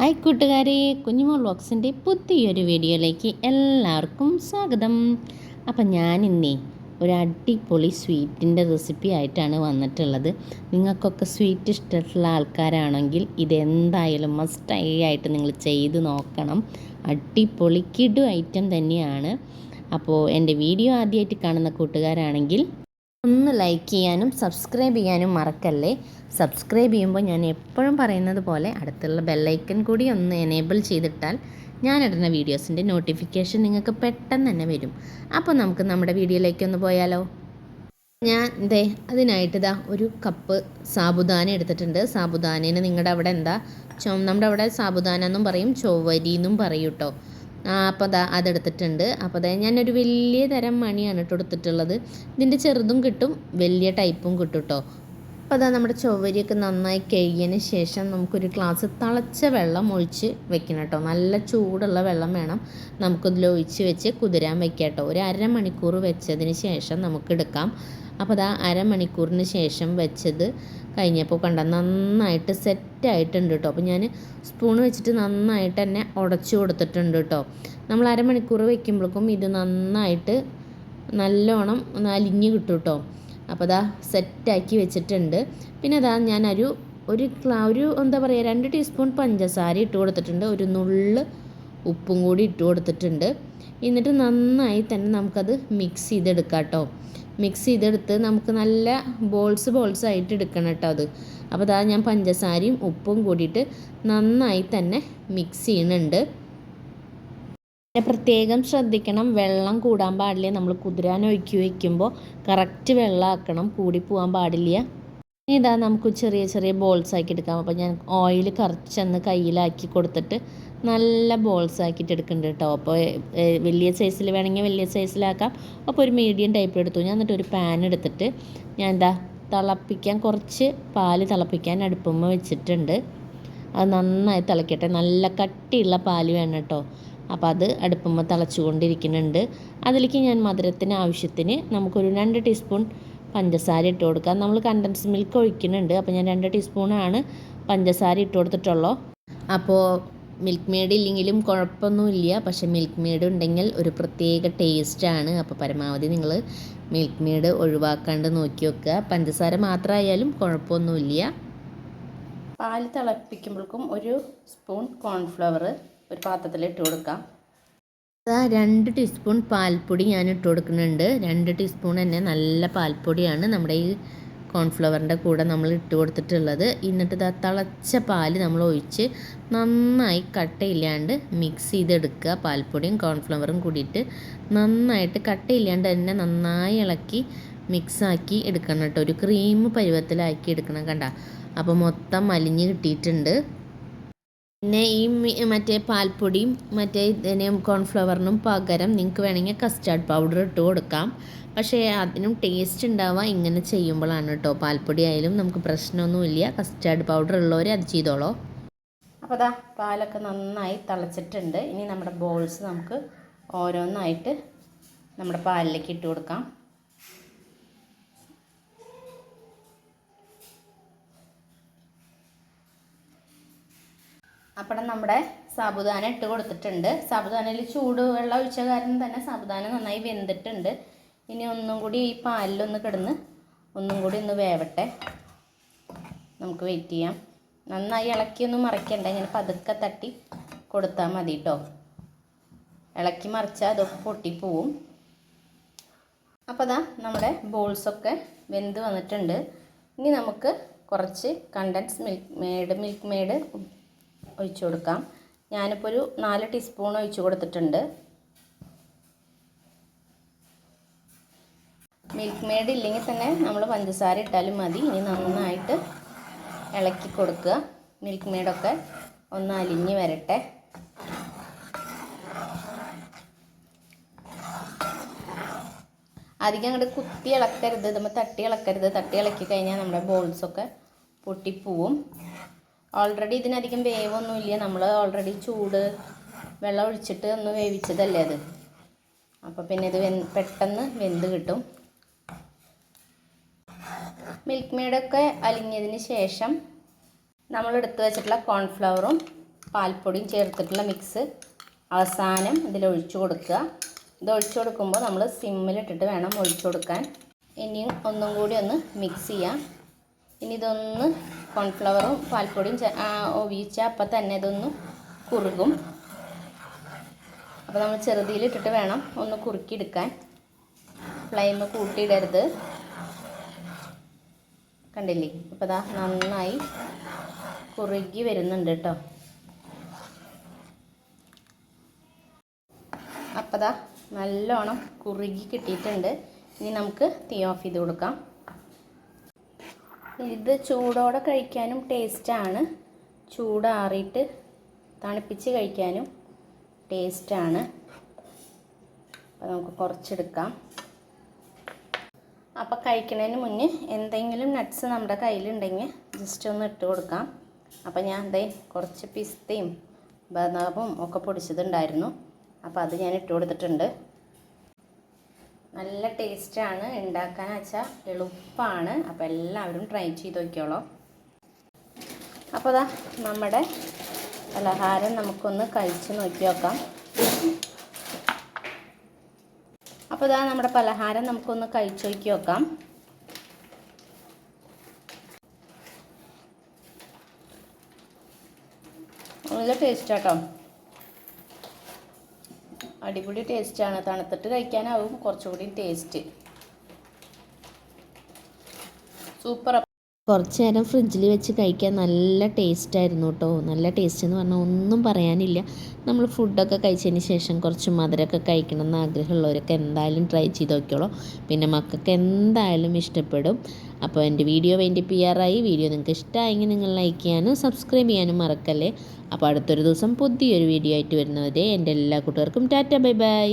Hi കൂട്ടുകാരെ കുഞ്ഞുമോൾ ബോക്സിന്റെ പുതിയൊരു വീഡിയോയിലേക്ക് എല്ലാവർക്കും സ്വാഗതം. അപ്പം ഞാനിന്നേ ഒരു അടിപൊളി സ്വീറ്റിന്റെ റെസിപ്പി ആയിട്ടാണ് വന്നിട്ടുള്ളത്. നിങ്ങൾക്കൊക്കെ സ്വീറ്റ് ഇഷ്ടമുള്ള ആൾക്കാരാണെങ്കിൽ ഇതെന്തായാലും മസ്റ്റായി ആയിട്ട് നിങ്ങൾ ചെയ്ത് നോക്കണം. അടിപൊളി കിടു ഐറ്റം തന്നെയാണ്. അപ്പോൾ എന്റെ വീഡിയോ ആദ്യമായിട്ട് കാണുന്ന കൂട്ടുകാരാണെങ്കിൽ ഒന്ന് ലൈക്ക് ചെയ്യാനും സബ്സ്ക്രൈബ് ചെയ്യാനും മറക്കല്ലേ? സബ്സ്ക്രൈബ് ചെയ്യുമ്പോൾ ഞാൻ എപ്പോഴും പറയുന്നത് പോലെ അടുത്തുള്ള ബെല്ലൈക്കൺ കൂടി ഒന്ന് എനേബിൾ ചെയ്തിട്ടാൽ ഞാൻ ഇടുന്ന വീഡിയോസിന്റെ നോട്ടിഫിക്കേഷൻ നിങ്ങൾക്ക് പെട്ടെന്ന് തന്നെ വരും. അപ്പോൾ നമുക്ക് നമ്മുടെ വീഡിയോയിലേക്ക് ഒന്ന് പോയാലോ? ഞാൻ ദേ അതിനായിട്ട് ഇതാ ഒരു കപ്പ് സാബുദാന എടുത്തിട്ടുണ്ട്. സാബുദാനേനെ നിങ്ങളുടെ അവിടെ എന്താ? ചോ നമ്മുടെ അവിടെ സാബുദാന എന്നും പറയും ചൊവ്വരി എന്നും പറയും അപ്പോൾ അതാ അതെടുത്തിട്ടുണ്ട്. അപ്പോൾ ദാ ഞാനൊരു വലിയ തരം മണിയാണ് കേട്ടോ എടുത്തിട്ടുള്ളത്. ഇതിന്റെ ചെറുതും കിട്ടും വലിയ ടൈപ്പും കിട്ടും കേട്ടോ അപ്പോൾ അതാ നമ്മുടെ ചൊവ്വരിയൊക്കെ നന്നായി കഴുകിയതിന് ശേഷം നമുക്കൊരു ഗ്ലാസ് തിളച്ച വെള്ളം ഒഴിച്ച് വെക്കണം കേട്ടോ നല്ല ചൂടുള്ള വെള്ളം വേണം. നമുക്കിതിൽ ഒഴിച്ച് വെച്ച് കുതിരാൻ വെക്കാം കേട്ടോ ഒരു അരമണിക്കൂർ വെച്ചതിന് ശേഷം നമുക്ക് എടുക്കാം അപ്പോൾ അതാ അരമണിക്കൂറിന് ശേഷം വെച്ചത് കഴിഞ്ഞപ്പോൾ കണ്ട നന്നായിട്ട് സെറ്റായിട്ടുണ്ട് കേട്ടോ അപ്പോൾ ഞാൻ സ്പൂൺ വെച്ചിട്ട് നന്നായിട്ട് തന്നെ ഉടച്ചു കൊടുത്തിട്ടുണ്ട് കേട്ടോ നമ്മൾ അരമണിക്കൂർ വെക്കുമ്പോഴേക്കും ഇത് നന്നായിട്ട് നല്ലോണം അലിഞ്ഞ് കിട്ടും കേട്ടോ അപ്പോൾ അതാ സെറ്റാക്കി വെച്ചിട്ടുണ്ട്. പിന്നെ അതാ ഞാനൊരു ഒരു ക്ലാ ഒരു എന്താ പറയുക രണ്ട് ടീസ്പൂൺ പഞ്ചസാര ഇട്ട് കൊടുത്തിട്ടുണ്ട്. ഒരു നുള്ള് ഉപ്പും കൂടി ഇട്ട് കൊടുത്തിട്ടുണ്ട്. എന്നിട്ട് നന്നായി തന്നെ നമുക്കത് മിക്സ് ചെയ്തെടുക്കാം കേട്ടോ മിക്സ് ചെയ്തെടുത്ത് നമുക്ക് നല്ല ബോൾസ് ബോൾസ് ആയിട്ട് എടുക്കണം കേട്ടോ അത്. അപ്പോൾ അതാ ഞാൻ പഞ്ചസാരയും ഉപ്പും കൂടിയിട്ട് നന്നായി തന്നെ മിക്സ് ചെയ്യുന്നുണ്ട്. പിന്നെ പ്രത്യേകം ശ്രദ്ധിക്കണം വെള്ളം കൂടാൻ പാടില്ല? നമ്മൾ കുതിരാൻ ഒഴുക്കി വയ്ക്കുമ്പോൾ കറക്റ്റ് വെള്ളം ആക്കണം കൂടി പോകാൻ പാടില്ല. ഇതാ നമുക്ക് ചെറിയ ചെറിയ ബോൾസ് ആക്കി എടുക്കാം അപ്പോൾ ഞാൻ ഓയിൽ കറച്ചെന്ന് കയ്യിലാക്കി കൊടുത്തിട്ട് നല്ല ബോൾസ് ആക്കിയിട്ട് എടുക്കുന്നുണ്ട് കേട്ടോ. അപ്പോൾ വലിയ സൈസിൽ വേണമെങ്കിൽ വലിയ സൈസിലാക്കാം അപ്പോൾ ഒരു മീഡിയം ടൈപ്പ് എടുത്തു. ഞാൻ എന്നിട്ട് ഒരു പാൻ എടുത്തിട്ട് ഞാൻ എന്താ തിളപ്പിക്കാൻ കുറച്ച് പാൽ തിളപ്പിക്കാൻ അടുപ്പമ്മ വെച്ചിട്ടുണ്ട്. അത് നന്നായി തിളക്കട്ടെ. നല്ല കട്ടിയുള്ള പാൽ വേണം കേട്ടോ. അപ്പോൾ അത് അടുപ്പമ്മ തിളച്ചുകൊണ്ടിരിക്കുന്നുണ്ട്. അതിലേക്ക് ഞാൻ മധുരത്തിന് ആവശ്യത്തിന് നമുക്കൊരു രണ്ട് ടീസ്പൂൺ പഞ്ചസാര ഇട്ട് കൊടുക്കാം നമ്മൾ കണ്ടൻസ് മിൽക്ക് ഒഴിക്കുന്നുണ്ട്. അപ്പോൾ ഞാൻ രണ്ട് ടീസ്പൂണാണ് പഞ്ചസാര ഇട്ട് കൊടുത്തിട്ടുള്ളൂ. അപ്പോൾ മിൽക്ക് മെയ്ഡ് ഇല്ലെങ്കിലും കുഴപ്പമൊന്നുമില്ല. പക്ഷെ മിൽക്ക് മെയ്ഡ് ഉണ്ടെങ്കിൽ ഒരു പ്രത്യേക ടേസ്റ്റാണ് അപ്പോൾ പരമാവധി നിങ്ങൾ മിൽക്ക് മെയ്ഡ് ഒഴിവാക്കാണ്ട് നോക്കി വെക്കുക. പഞ്ചസാര മാത്രമായാലും കുഴപ്പമൊന്നുമില്ല. പാൽ തിളപ്പിക്കുമ്പോഴേക്കും ഒരു സ്പൂൺ കോൺഫ്ലവർ ഒരു പാത്രത്തിൽ ഇട്ട് കൊടുക്കാം. രണ്ട് ടീസ്പൂൺ പാൽപ്പൊടി ഞാൻ ഇട്ട് കൊടുക്കുന്നുണ്ട്. രണ്ട് ടീസ്പൂൺ തന്നെ നല്ല പാൽപ്പൊടിയാണ് നമ്മുടെ ഈ കോൺഫ്ലവറിന്റെ കൂടെ നമ്മൾ ഇട്ട് കൊടുത്തിട്ടുള്ളത്. എന്നിട്ട് ഇതാ തിളച്ച പാൽ നമ്മൾ ഒഴിച്ച് നന്നായി കട്ടയില്ലാണ്ട് മിക്സ് ചെയ്തെടുക്കുക. പാൽപ്പൊടിയും കോൺഫ്ലവറും കൂടിയിട്ട് നന്നായിട്ട് കട്ടയില്ലാണ്ട് തന്നെ നന്നായി ഇളക്കി മിക്സാക്കി എടുക്കണം കേട്ടോ. ഒരു ക്രീം പരുവത്തിലാക്കി എടുക്കണം കണ്ട. അപ്പോൾ മൊത്തം മലിഞ്ഞ് കിട്ടിയിട്ടുണ്ട്. പിന്നെ ഈ മറ്റേ പാൽപ്പൊടിയും മറ്റേ ഇതിന് കോൺഫ്ലവറിനും പകരം നിങ്ങൾക്ക് വേണമെങ്കിൽ കസ്റ്റാർഡ് പൗഡർ ഇട്ട് കൊടുക്കാം. പക്ഷേ അതിനും ടേസ്റ്റ് ഉണ്ടാവുക ഇങ്ങനെ ചെയ്യുമ്പോഴാണ് കേട്ടോ. പാൽപ്പൊടി ആയാലും നമുക്ക് പ്രശ്നമൊന്നുമില്ല കസ്റ്റാർഡ് പൗഡർ ഉള്ളവർ അത് ചെയ്തോളോ. അപ്പോൾ അതാ പാലൊക്കെ നന്നായി തിളച്ചിട്ടുണ്ട്. ഇനി നമ്മുടെ ബോൾസ് നമുക്ക് ഓരോന്നായിട്ട് നമ്മുടെ പാലിലേക്ക് ഇട്ട് കൊടുക്കാം. അപ്പം നമ്മുടെ സാബുദാന ഇട്ട് കൊടുത്തിട്ടുണ്ട്. സാബുദാനയിൽ ചൂട് വെള്ളം ഒഴിച്ച കാരണം തന്നെ സാബുദാന നന്നായി വെന്തിട്ടുണ്ട്. ഇനി ഒന്നും കൂടി ഈ പാലിലൊന്ന് കിടന്ന് ഒന്നും കൂടി ഒന്ന് വേവട്ടെ. നമുക്ക് വെയിറ്റ് ചെയ്യാം. നന്നായി ഇളക്കിയൊന്നും മറിക്കണ്ട. ഇങ്ങനെ പതുക്കെ തട്ടി കൊടുത്താൽ മതി കേട്ടോ ഇളക്കി മറിച്ചാൽ അതൊക്കെ പൊട്ടിപ്പോവും. അപ്പോൾ അതാ നമ്മുടെ ബോൾസൊക്കെ വെന്ത് വന്നിട്ടുണ്ട്. ഇനി നമുക്ക് കുറച്ച് condense milk maid milk maid ഒഴിച്ചു കൊടുക്കാം. ഞാനിപ്പോൾ ഒരു നാല് ടീസ്പൂൺ ഒഴിച്ചു കൊടുത്തിട്ടുണ്ട്. മിൽക്ക് മെയ്ഡ് ഇല്ലെങ്കിൽ തന്നെ നമ്മൾ പഞ്ചസാര ഇട്ടാലും മതി. ഇനി നന്നായിട്ട് ഇളക്കി കൊടുക്കുക. മിൽക്ക് മെയ്ഡൊക്കെ ഒന്ന് അലിഞ്ഞ് വരട്ടെ. അധികം അങ്ങോട്ട് കുത്തി ഇളക്കരുത്. ഇതുമ്പോൾ തട്ടി ഇളക്കരുത്. തട്ടി ഇളക്കി കഴിഞ്ഞാൽ നമ്മുടെ ബോൾസൊക്കെ പൊട്ടിപ്പോവും. ഓൾറെഡി ഇതിനധികം വേവൊന്നുമില്ല. നമ്മൾ ഓൾറെഡി ചൂട് വെള്ളം ഒഴിച്ചിട്ട് ഒന്ന് വേവിച്ചതല്ലേ അത്. അപ്പോൾ പിന്നെ ഇത് പെട്ടെന്ന് വെന്ത് കിട്ടും. മിൽക്ക് മെയ്ഡൊക്കെ അലിഞ്ഞതിന് ശേഷം നമ്മൾ എടുത്തു വെച്ചിട്ടുള്ള കോൺഫ്ലവറും പാൽപ്പൊടിയും ചേർത്തിട്ടുള്ള മിക്സ് അവസാനം ഇതിൽ ഒഴിച്ചു കൊടുക്കുക. ഇത് ഒഴിച്ചു കൊടുക്കുമ്പോൾ നമ്മൾ സിമ്മിലിട്ടിട്ട് വേണം ഒഴിച്ചു കൊടുക്കാൻ. ഇനിയും ഒന്നും കൂടി ഒന്ന് മിക്സ് ചെയ്യാം. ഇനി ഇതൊന്ന് കോൺഫ്ലവറും പാൽപ്പൊടിയും ഒഴിച്ച അപ്പം തന്നെ ഇതൊന്ന് കുറുകും. അപ്പോൾ നമ്മൾ ചെറുതിയിലിട്ടിട്ട് വേണം ഒന്ന് കുറുക്കിയെടുക്കാൻ. ഫ്ലെയിം കൂട്ടിയിടരുത്. കണ്ടില്ലേ? അപ്പോൾ ഇതാ നന്നായി കുറുകി വരുന്നുണ്ട് കേട്ടോ. അപ്പോൾ ദാ നല്ലോണം കുറുകി കിട്ടിയിട്ടുണ്ട്. ഇനി നമുക്ക് തീ ഓഫ് ചെയ്ത് കൊടുക്കാം. ഇത് ചൂടോടെ കഴിക്കാനും ടേസ്റ്റാണ്. ചൂടാറിയിട്ട് തണുപ്പിച്ച് കഴിക്കാനും ടേസ്റ്റാണ്. അപ്പോൾ നമുക്ക് കുറച്ചെടുക്കാം. അപ്പോൾ കഴിക്കുന്നതിന് മുന്നേ എന്തെങ്കിലും നട്ട്സ് നമ്മുടെ കയ്യിലുണ്ടെങ്കിൽ ജസ്റ്റ് ഒന്ന് ഇട്ട് കൊടുക്കാം. അപ്പോൾ ഞാൻ ദേ കുറച്ച് പിസ്തയും ബദാമും ഒക്കെ പൊടിച്ചതുണ്ടായിരുന്നു. അപ്പോൾ അത് ഞാൻ ഇട്ട് കൊടുത്തിട്ടുണ്ട്. നല്ല ടേസ്റ്റാണ്. ഉണ്ടാക്കാൻ വെച്ചാൽ എളുപ്പമാണ് അപ്പോൾ എല്ലാവരും ട്രൈ ചെയ്ത് നോക്കിയോളൂ അപ്പോൾ അതാ നമ്മുടെ പലഹാരം നമുക്കൊന്ന് കഴിച്ച് നോക്കി നോക്കാം. അപ്പോൾ ഇതാ നമ്മുടെ പലഹാരം നമുക്കൊന്ന് കഴിച്ചു നോക്കി നോക്കാം. നല്ല ടേസ്റ്റ് കേട്ടോ അടിപൊളി ടേസ്റ്റാണ് തണുത്തിട്ട് കഴിക്കാനാവും. കുറച്ചുകൂടി ടേസ്റ്റ് സൂപ്പർ കുറച്ച് നേരം ഫ്രിഡ്ജിൽ വെച്ച് കഴിക്കാൻ നല്ല ടേസ്റ്റ് ആയിരുന്നു കേട്ടോ. നല്ല ടേസ്റ്റ് എന്ന് പറഞ്ഞാൽ ഒന്നും പറയാനില്ല. നമ്മൾ ഫുഡൊക്കെ കഴിച്ചതിന് ശേഷം കുറച്ച് മധുരമൊക്കെ കഴിക്കണം എന്ന് ആഗ്രഹമുള്ളവരൊക്കെ എന്തായാലും ട്രൈ ചെയ്ത് നോക്കിയോളൂ പിന്നെ മക്കൾക്ക് എന്തായാലും ഇഷ്ടപ്പെടും. അപ്പോൾ എന്റെ വീഡിയോ വേണ്ടി പി ആറായി വീഡിയോ നിങ്ങൾക്ക് ഇഷ്ടമായെങ്കിൽ നിങ്ങൾ ലൈക്ക് ചെയ്യാനും സബ്സ്ക്രൈബ് ചെയ്യാനും മറക്കല്ലേ. അപ്പോൾ അടുത്തൊരു ദിവസം പുതിയൊരു വീഡിയോ ആയിട്ട് വരുന്നവരെ എന്റെ എല്ലാ കൂട്ടുകാർക്കും ടാറ്റ ബൈ ബൈ.